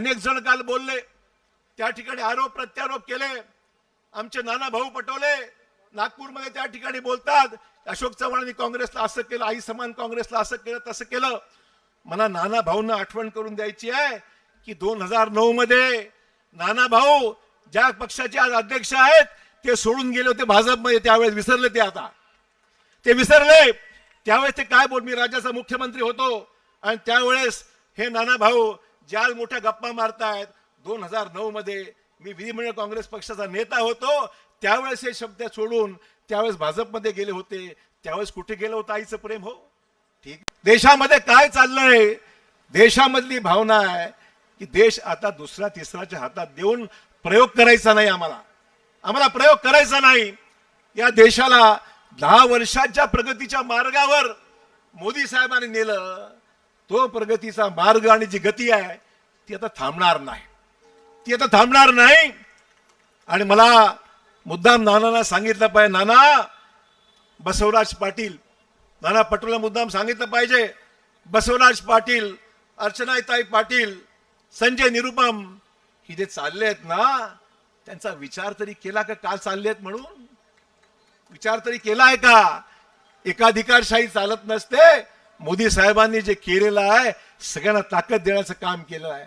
अनेक जण काल बोलले त्या ठिकाणी आरोप प्रत्यारोप केले आमचे नाना भाऊ पटोले नागपूरमध्ये त्या ठिकाणी बोलतात अशोक चव्हाणांनी काँग्रेसला असं केलं आई समान काँग्रेसला असं केलं तसं केलं. मला नाना भाऊंना आठवण करून द्यायची आहे की दोन हजार नऊ मध्ये नाना भाऊ ज्या पक्षाचे आज अध्यक्ष आहेत ते सोडून गेले होते भाजपमध्ये त्यावेळेस विसरले ते आता. ते विसरले. त्यावेळेस ते काय बोल मी राज्याचा मुख्यमंत्री होतो आणि त्यावेळेस हे नाना भाऊ ज्या मोठ्या गप्पा मारतायत. दोन हजार नऊ मध्ये मी विधिमंडळ काँग्रेस पक्षाचा नेता होतो. त्यावेळेस हे शब्द सोडून त्यावेळेस भाजपमध्ये गेले होते. त्यावेळेस कुठे गेलं होतं आईचं प्रेम हो? ठीक. देशामध्ये काय चाललंय? देशामधली भावना आहे की देश आता दुसऱ्या तिसऱ्याच्या हातात देऊन प्रयोग करायचा नाही आम्हाला. आम्हाला प्रयोग करायचा नाही. या देशाला दहा वर्षाच्या प्रगतीच्या मार्गावर मोदी साहेबांनी नेलं. तो प्रगतीचा मार्ग आणि जी गती आहे ती आता थांबणार नाही. ती आता थांबणार नाही. आणि मला मुद्दाम नानांना सांगितलं पाहिजे नाना बसवराज पाटील. नाना पटोला मुद्दाम सांगितलं पाहिजे बसवराज पाटील अर्चनाताई पाटील संजय निरुपम ही जे चालले आहेत ना त्यांचा विचार तरी केला का काल चालले आहेत म्हणून? विचार तरी केला आहे का? एकाधिकारशाही चालत नसते मोदी साहेबांनी जे केलेलं आहे सगळ्यांना ताकद देण्याचं काम केलं आहे.